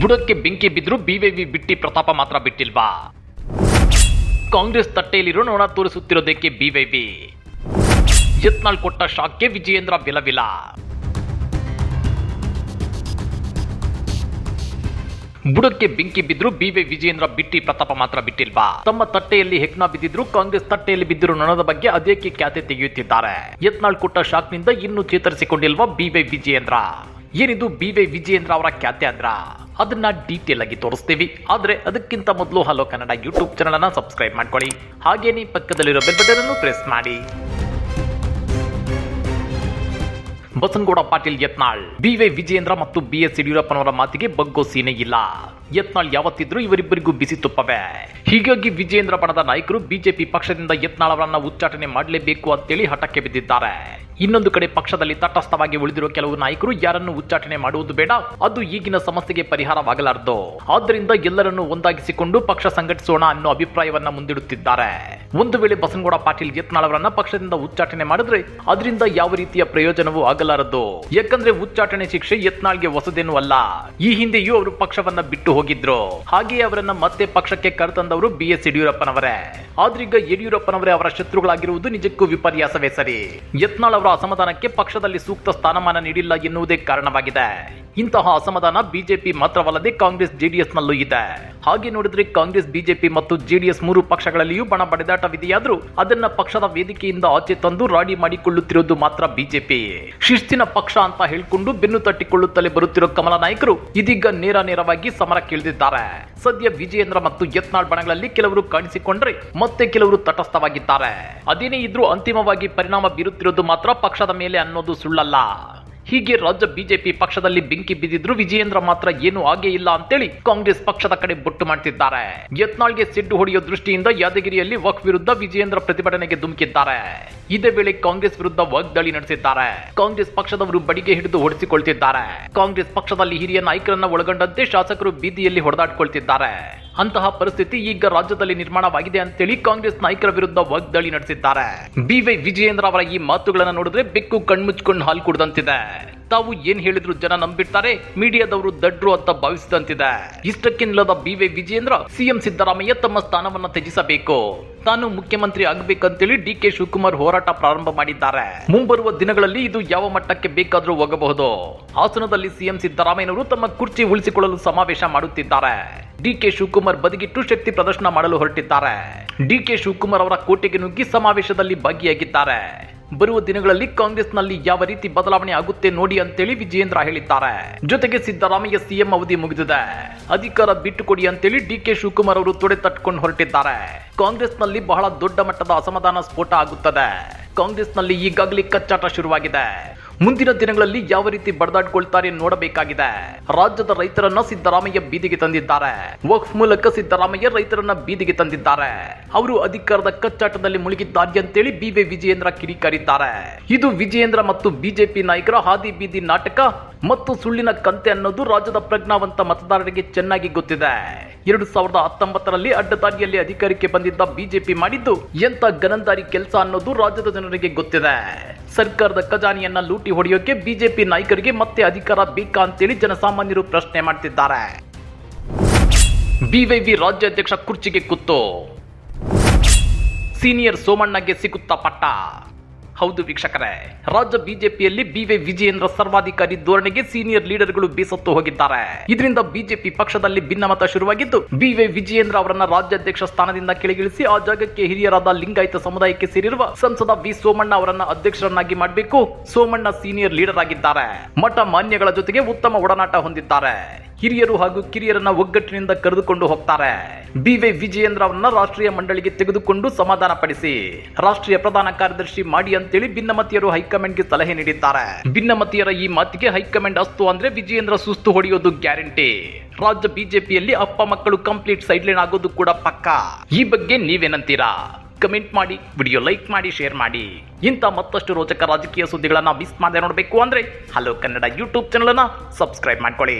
ಬುಡಕ್ಕೆ ಬೆಂಕಿ ಬಿದ್ದರೂ ಬಿವಿವಿ ಬಿಟ್ಟಿ ಪ್ರತಾಪ ಮಾತ್ರ ಬಿಟ್ಟಿಲ್ವಾ? ಕಾಂಗ್ರೆಸ್ ತಟ್ಟೆಯಲ್ಲಿರೋ ನೋಣ ತೋರಿಸುತ್ತಿರೋದಕ್ಕೆ ಬಿವೈವಿ ಯತ್ನಾಳ್ ಕೊಟ್ಟ ಶಾಕ್ಗೆ ವಿಜಯೇಂದ್ರ ವಿಲವಿಲ. ಬುಡಕ್ಕೆ ಬೆಂಕಿ ಬಿದ್ರು ಬಿವಿ ವಿಜಯೇಂದ್ರ ಬಿಟ್ಟಿ ಪ್ರತಾಪ ಮಾತ್ರ ಬಿಟ್ಟಿಲ್ವಾ? ತಮ್ಮ ತಟ್ಟೆಯಲ್ಲಿ ಹೆಕ್ನ ಬಿದ್ದಿದ್ರು ಕಾಂಗ್ರೆಸ್ ತಟ್ಟೆಯಲ್ಲಿ ಬಿದ್ದಿರೋ ನೊಣದ ಬಗ್ಗೆ ಅದೇಕೆ ಖ್ಯಾತೆ ತೆಗೆಯುತ್ತಿದ್ದಾರೆ? ಯತ್ನಾಳ್ ಕೊಟ್ಟ ಶಾಕ್ನಿಂದ ಇನ್ನೂ ಚೇತರಿಸಿಕೊಂಡಿಲ್ವಾ ಬಿವಿ ವಿಜಯೇಂದ್ರ? ಏನಿದು ಬಿ ವೈ ವಿಜಯೇಂದ್ರ ಅವರ ಖ್ಯಾತೆ ಅಂದ್ರ? ಅದನ್ನ ಡೀಟೇಲ್ ಆಗಿ ತೋರಿಸ್ತೀವಿ. ಆದ್ರೆ ಅದಕ್ಕಿಂತ ಮೊದಲು ಹಲೋ ಕನ್ನಡ ಯೂಟ್ಯೂಬ್ ಚಾನಲ್ ಅನ್ನ ಸಬ್ಸ್ಕ್ರೈಬ್ ಮಾಡ್ಕೊಳ್ಳಿ. ಹಾಗೇನೇ ಪಕ್ಕದಲ್ಲಿರೋ ಬೆಲ್ ಬಟನ್ ಅನ್ನು ಪ್ರೆಸ್ ಮಾಡಿ. ಬಸನಗೌಡ ಪಾಟೀಲ್ ಯತ್ನಾಳ್. ಬಿವೈ ವಿಜಯೇಂದ್ರ ಮತ್ತು ಬಿ ಎಸ್ ಯಡಿಯೂರಪ್ಪನವರ ಮಾತಿಗೆ ಬಗ್ಗೋ ಸೀನೆ ಇಲ್ಲ. ಯತ್ನಾಳ್ ಯಾವತ್ತಿದ್ರೂ ಇವರಿಬ್ಬರಿಗೂ ಬಿಸಿ ತುಪ್ಪವೆ. ಹೀಗಾಗಿ ವಿಜಯೇಂದ್ರ ಬಣದ ನಾಯಕರು ಬಿಜೆಪಿ ಪಕ್ಷದಿಂದ ಯತ್ನಾಳ್ ಅವರನ್ನ ಉಚ್ಚಾಟನೆ ಮಾಡಲೇಬೇಕು ಅಂತೇಳಿ ಹಠಕ್ಕೆ ಬಿದ್ದಿದ್ದಾರೆ. ಇನ್ನೊಂದು ಕಡೆ ಪಕ್ಷದಲ್ಲಿ ತಟಸ್ಥವಾಗಿ ಉಳಿದಿರುವ ಕೆಲವು ನಾಯಕರು ಯಾರನ್ನು ಉಚ್ಚಾಟನೆ ಮಾಡುವುದು ಬೇಡ, ಅದು ಈಗಿನ ಸಮಸ್ಯೆಗೆ ಪರಿಹಾರವಾಗಲಾರದು. ಆದ್ದರಿಂದ ಎಲ್ಲರನ್ನು ಒಂದಾಗಿಸಿಕೊಂಡು ಪಕ್ಷ ಸಂಘಟಿಸೋಣ ಅನ್ನೋ ಅಭಿಪ್ರಾಯವನ್ನ ಮುಂದಿಡುತ್ತಿದ್ದಾರೆ. ಒಂದು ವೇಳೆ ಬಸನಗೌಡ ಪಾಟೀಲ್ ಯತ್ನಾಳ್ ಅವರನ್ನ ಪಕ್ಷದಿಂದ ಉಚ್ಚಾಟನೆ ಮಾಡಿದ್ರೆ, ಅದರಿಂದ ಯಾವ ರೀತಿಯ ಪ್ರಯೋಜನವೂ ಆಗಲಾರದು ಯಾಕಂದ್ರೆ ಉಚ್ಚಾಟನೆ ಶಿಕ್ಷೆ ಯತ್ನಾಳ್ಗೆ ಹೊಸದೇನು ಅಲ್ಲ ಈ ಹಿಂದೆಯೂ ಅವರು ಪಕ್ಷವನ್ನ ಬಿಟ್ಟು ಹೋಗಿದ್ರು. ಹಾಗೆಯೇ ಅವರನ್ನ ಮತ್ತೆ ಪಕ್ಷಕ್ಕೆ ಕರೆತಂದವರು ಬಿ ಎಸ್ ಯಡಿಯೂರಪ್ಪನವರೇ. ಆದ್ರೀಗ ಯಡಿಯೂರಪ್ಪನವರೇ ಅವರ ಶತ್ರುಗಳಾಗಿರುವುದು ನಿಜಕ್ಕೂ ವಿಪರ್ಯಾಸವೇ ಸರಿ. ಯತ್ನಾಳ್ ಅವರ ಅಸಮಾಧಾನಕ್ಕೆ ಪಕ್ಷದಲ್ಲಿ ಸೂಕ್ತ ಸ್ಥಾನಮಾನ ನೀಡಿಲ್ಲ ಎನ್ನುವುದೇ ಕಾರಣವಾಗಿದೆ. ಇಂತಹ ಅಸಮಾಧಾನ ಬಿಜೆಪಿ ಮಾತ್ರವಲ್ಲದೆ ಕಾಂಗ್ರೆಸ್ ಜೆಡಿಎಸ್ ನಲ್ಲೂ ಇದೆ. ಹಾಗೆ ನೋಡಿದ್ರೆ ಕಾಂಗ್ರೆಸ್, ಬಿಜೆಪಿ ಮತ್ತು ಜೆಡಿಎಸ್ ಮೂರು ಪಕ್ಷಗಳಲ್ಲಿಯೂ ಬಣ ಬಡಿದಾಟವಿದೆಯಾದ್ರೂ ಅದನ್ನ ಪಕ್ಷದ ವೇದಿಕೆಯಿಂದ ಆಚೆ ತಂದು ರಾಡಿ ಮಾಡಿಕೊಳ್ಳುತ್ತಿರುವುದು ಮಾತ್ರ ಬಿಜೆಪಿ. ಶಿಸ್ತಿನ ಪಕ್ಷ ಅಂತ ಹೇಳ್ಕೊಂಡು ಬೆನ್ನು ತಟ್ಟಿಕೊಳ್ಳುತ್ತಲೇ ಬರುತ್ತಿರೋ ಕಮಲ ನಾಯಕರು ಇದೀಗ ನೇರ ನೇರವಾಗಿ ಸಮರಕ್ಕಿಳಿದಿದ್ದಾರೆ ಸದ್ಯ ವಿಜಯೇಂದ್ರ ಮತ್ತು ಯತ್ನಾಳ್ ಬಣಗಳಲ್ಲಿ ಕೆಲವರು ಕಾಣಿಸಿಕೊಂಡ್ರೆ ಮತ್ತೆ ಕೆಲವರು ತಟಸ್ಥವಾಗಿದ್ದಾರೆ. ಅದೇನೇ ಇದ್ರೂ ಅಂತಿಮವಾಗಿ ಪರಿಣಾಮ ಬೀರುತ್ತಿರೋದು ಮಾತ್ರ ಪಕ್ಷದ ಮೇಲೆ ಅನ್ನೋದು ಸುಳ್ಳಲ್ಲ. ಹೀಗೆ ರಾಜ್ಯ ಬಿಜೆಪಿ ಪಕ್ಷದಲ್ಲಿ ಬೆಂಕಿ ಬಿದ್ದಿದ್ರು ವಿಜಯೇಂದ್ರ ಮಾತ್ರ ಏನು ಹಾಗೆ ಇಲ್ಲ ಅಂತೇಳಿ ಕಾಂಗ್ರೆಸ್ ಪಕ್ಷದ ಕಡೆ ಬೊಟ್ಟು ಮಾಡ್ತಿದ್ದಾರೆ. ಯತ್ನಾಳ್ಗೆ ಸಿಡ್ಡು ಹೊಡೆಯೋ ದೃಷ್ಟಿಯಿಂದ ಯಾದಗಿರಿಯಲ್ಲಿ ವಕ್ ವಿರುದ್ಧ ವಿಜಯೇಂದ್ರ ಪ್ರತಿಭಟನೆಗೆ ಧುಮುಕಿದ್ದಾರೆ. ಇದೇ ವೇಳೆ ಕಾಂಗ್ರೆಸ್ ವಿರುದ್ಧ ವಾಗ್ದಾಳಿ ನಡೆಸಿದ್ದಾರೆ. ಕಾಂಗ್ರೆಸ್ ಪಕ್ಷದವರು ಬಡಿಗೆ ಹಿಡಿದು ಹೊಡೆಸಿಕೊಳ್ತಿದ್ದಾರೆ. ಕಾಂಗ್ರೆಸ್ ಪಕ್ಷದಲ್ಲಿ ಹಿರಿಯ ನಾಯಕರನ್ನ ಒಳಗೊಂಡಂತೆ ಶಾಸಕರು ಬೀದಿಯಲ್ಲಿ ಹೊಡೆದಾಡ್ಕೊಳ್ತಿದ್ದಾರೆ. ಅಂತಹ ಪರಿಸ್ಥಿತಿ ಈಗ ರಾಜ್ಯದಲ್ಲಿ ನಿರ್ಮಾಣವಾಗಿದೆ ಅಂತೇಳಿ ಕಾಂಗ್ರೆಸ್ ನಾಯಕರ ವಿರುದ್ಧ ವಾಗ್ದಾಳಿ ನಡೆಸಿದ್ದಾರೆ. ಬಿವೈ ವಿಜಯೇಂದ್ರ ಅವರ ಈ ಮಾತುಗಳನ್ನು ನೋಡಿದ್ರೆ ಬೆಕ್ಕು ಕಣ್ಮುಚ್ಕೊಂಡು ಹಾಲು ಕುಡ್ದಂತಿದೆ. ತಾವು ಏನ್ ಹೇಳಿದ್ರು ಜನ ನಂಬಿರ್ತಾರೆ? ಮೀಡಿಯಾದವರು ದಡ್ರು ಅಂತ ಭಾವಿಸಿದಂತಿದೆ. ಇಷ್ಟಕ್ಕೆ ನಿಲ್ಲದ B Y Vijayendra, CM Siddaramaiah ತಮ್ಮ ಸ್ಥಾನವನ್ನ ತ್ಯಜಿಸಬೇಕು. ತಾನು ಮುಖ್ಯಮಂತ್ರಿ ಆಗಬೇಕಂತೇಳಿ ಡಿ ಕೆ ಶಿವಕುಮಾರ್ ಹೋರಾಟ ಪ್ರಾರಂಭ ಮಾಡಿದ್ದಾರೆ. ಮುಂಬರುವ ದಿನಗಳಲ್ಲಿ ಇದು ಯಾವ ಮಟ್ಟಕ್ಕೆ ಬೇಕಾದರೂ ಹೋಗಬಹುದು. ಹಾಸನದಲ್ಲಿ ಸಿಎಂ ಸಿದ್ದರಾಮಯ್ಯನವರು ತಮ್ಮ ಕುರ್ಚಿ ಉಳಿಸಿಕೊಳ್ಳಲು ಸಮಾವೇಶ ಮಾಡುತ್ತಿದ್ದಾರೆ. ಡಿ ಕೆ ಶಿವಕುಮಾರ್ ಬದಿಗಿಟ್ಟು ಶಕ್ತಿ ಪ್ರದರ್ಶನ ಮಾಡಲು ಹೊರಟಿದ್ದಾರೆ. ಡಿ ಕೆ ಶಿವಕುಮಾರ್ ಅವರ ಕೋಟೆಗೆ ನುಗ್ಗಿ ಸಮಾವೇಶದಲ್ಲಿ ಭಾಗಿಯಾಗಿದ್ದಾರೆ. ಬರುವ ದಿನಗಳಲ್ಲಿ ಕಾಂಗ್ರೆಸ್ನಲ್ಲಿ ಯಾವ ರೀತಿ ಬದಲಾವಣೆ ಆಗುತ್ತೆ ನೋಡಿ ಅಂತೇಳಿ ವಿಜಯೇಂದ್ರ ಹೇಳಿದ್ದಾರೆ. ಜೊತೆಗೆ ಸಿದ್ದರಾಮಯ್ಯ ಸಿಎಂ ಅವಧಿ ಮುಗಿದಿದೆ. ಅಧಿಕಾರ ಬಿಟ್ಟುಕೊಡಿ ಅಂತೇಳಿ ಡಿ ಕೆ ಶಿವಕುಮಾರ್ ಅವರು ತೊಡೆ ತಟ್ಕೊಂಡು ಹೊರಟಿದ್ದಾರೆ. ಕಾಂಗ್ರೆಸ್ನಲ್ಲಿ ಬಹಳ ದೊಡ್ಡ ಮಟ್ಟದ ಅಸಮಾಧಾನ ಸ್ಫೋಟ ಆಗುತ್ತದೆ. ಕಾಂಗ್ರೆಸ್ನಲ್ಲಿ ಈಗಾಗಲೇ ಕಚ್ಚಾಟ ಶುರುವಾಗಿದೆ. ಮುಂದಿನ ದಿನಗಳಲ್ಲಿ ಯಾವ ರೀತಿ ಬಡದಾಡ್ಕೊಳ್ತಾರೆ ನೋಡಬೇಕಾಗಿದೆ. ರಾಜ್ಯದ ರೈತರನ್ನ ಸಿದ್ದರಾಮಯ್ಯ ಬೀದಿಗೆ ತಂದಿದ್ದಾರೆ. ವಕ್ಫ್ ಮೂಲಕ ಸಿದ್ದರಾಮಯ್ಯ ರೈತರನ್ನ ಬೀದಿಗೆ ತಂದಿದ್ದಾರೆ. ಅವರು ಅಧಿಕಾರದ ಕಚ್ಚಾಟದಲ್ಲಿ ಮುಳುಗಿದ್ದಾರೆ ಅಂತೇಳಿ ಬಿಬಿ ವಿಜಯೇಂದ್ರ ಕಿಡಿಕಾರಿದ್ದಾರೆ. ಇದು ವಿಜಯೇಂದ್ರ ಮತ್ತು ಬಿಜೆಪಿ ನಾಯಕರ ಹಾದಿ ಬೀದಿ ನಾಟಕ. ಮತ್ತು ಸುಳ್ಳಿನ ಕಂತೆ ಅನ್ನೋದು ರಾಜ್ಯದ ಪ್ರಜ್ಞಾವಂತ ಮತದಾರರಿಗೆ ಚೆನ್ನಾಗಿ ಗೊತ್ತಿದೆ. ಎರಡು ಸಾವಿರದ ಹತ್ತೊಂಬತ್ತರಲ್ಲಿ ಅಡ್ಡದಾರಿಯಲ್ಲಿ ಅಧಿಕಾರಕ್ಕೆ ಬಂದಿದ್ದ ಬಿಜೆಪಿ ಮಾಡಿದ್ದು ಎಂತ ಗನಂದಾರಿ ಕೆಲಸ ಅನ್ನೋದು ರಾಜ್ಯದ ಜನರಿಗೆ ಗೊತ್ತಿದೆ. ಸರ್ಕಾರದ ಖಜಾನೆಯನ್ನ ಲೂಟಿ ಹೊಡೆಯೋಕೆ ಬಿಜೆಪಿ ನಾಯಕರಿಗೆ ಮತ್ತೆ ಅಧಿಕಾರ ಬೇಕಾ ಅಂತೇಳಿ ಜನಸಾಮಾನ್ಯರು ಪ್ರಶ್ನೆ ಮಾಡ್ತಿದ್ದಾರೆ. ಬಿವೈವಿ ರಾಜ್ಯಾಧ್ಯಕ್ಷ ಕುರ್ಚಿಗೆ ಕುತ್ತು. ಸೀನಿಯರ್ ಸೋಮಣ್ಣಗೆ ಸಿಗುತ್ತಾ ಪಟ್ಟ. ಹೌದು ವೀಕ್ಷಕರೇ, ರಾಜ್ಯ ಬಿಜೆಪಿಯಲ್ಲಿ ಬಿವಿ ವಿಜಯೇಂದ್ರ ಸರ್ವಾಧಿಕಾರಿ ಧೋರಣೆಗೆ ಸೀನಿಯರ್ ಲೀಡರ್ಗಳು ಬೇಸತ್ತು ಹೋಗಿದ್ದಾರೆ. ಇದರಿಂದ ಬಿಜೆಪಿ ಪಕ್ಷದಲ್ಲಿ ಭಿನ್ನಮತ ಶುರುವಾಗಿದ್ದು, ಬಿವೈ ವಿಜಯೇಂದ್ರ ಅವರನ್ನ ರಾಜ್ಯಾಧ್ಯಕ್ಷ ಸ್ಥಾನದಿಂದ ಕೆಳಗಿಳಿಸಿ ಆ ಜಾಗಕ್ಕೆ ಹಿರಿಯರಾದ ಲಿಂಗಾಯತ ಸಮುದಾಯಕ್ಕೆ ಸೇರಿರುವ ಸಂಸದ ವಿ. ಸೋಮಣ್ಣ ಅವರನ್ನ ಅಧ್ಯಕ್ಷರನ್ನಾಗಿ ಮಾಡಬೇಕು. ಸೋಮಣ್ಣ ಸೀನಿಯರ್ ಲೀಡರ್ ಆಗಿದ್ದಾರೆ. ಮಠ ಮಾನ್ಯಗಳ ಜೊತೆಗೆ ಉತ್ತಮ ಒಡನಾಟ ಹೊಂದಿದ್ದಾರೆ. ಹಿರಿಯರು ಹಾಗೂ ಕಿರಿಯರನ್ನ ಒಗ್ಗಟ್ಟಿನಿಂದ ಕರೆದುಕೊಂಡು ಹೋಗ್ತಾರೆ. ಬಿವೈ ವಿಜಯೇಂದ್ರ ಅವರನ್ನ ರಾಷ್ಟ್ರೀಯ ಮಂಡಳಿಗೆ ತೆಗೆದುಕೊಂಡು ಸಮಾಧಾನ ಪಡಿಸಿ. ರಾಷ್ಟ್ರೀಯ ಪ್ರಧಾನ ಕಾರ್ಯದರ್ಶಿ ಮಾಡಿ ಅಂತೇಳಿ ಭಿನ್ನಮತಿಯರು ಹೈಕಮಾಂಡ್ಗೆ ಸಲಹೆ ನೀಡಿದ್ದಾರೆ. ಭಿನ್ನಮತಿಯರ ಈ ಮಾತಿಗೆ ಹೈಕಮಾಂಡ್ ಅಸ್ತು ಅಂದ್ರೆ ವಿಜಯೇಂದ್ರ ಸುಸ್ತು ಹೊಡೆಯೋದು ಗ್ಯಾರಂಟಿ. ರಾಜ್ಯ ಬಿಜೆಪಿಯಲ್ಲಿ ಅಪ್ಪ ಮಕ್ಕಳು ಕಂಪ್ಲೀಟ್ ಸೈಡ್ಲೈನ್ ಆಗೋದು ಕೂಡ ಪಕ್ಕಾ. ಈ ಬಗ್ಗೆ ನೀವೇನಂತೀರಾ? ಕಮೆಂಟ್ ಮಾಡಿ, ವಿಡಿಯೋ ಲೈಕ್ ಮಾಡಿ, ಶೇರ್ ಮಾಡಿ. ಇಂಥ ಮತ್ತಷ್ಟು ರೋಚಕ ರಾಜಕೀಯ ಸುದ್ದಿಗಳನ್ನು ಮಿಸ್ ಮಾಡದೆ ನೋಡಬೇಕು ಅಂದ್ರೆ ಹಲೋ ಕನ್ನಡ ಯೂಟ್ಯೂಬ್ ಚಾನೆಲ್ ಅನ್ನ ಸಬ್ಸ್ಕ್ರೈಬ್ ಮಾಡ್ಕೊಳ್ಳಿ.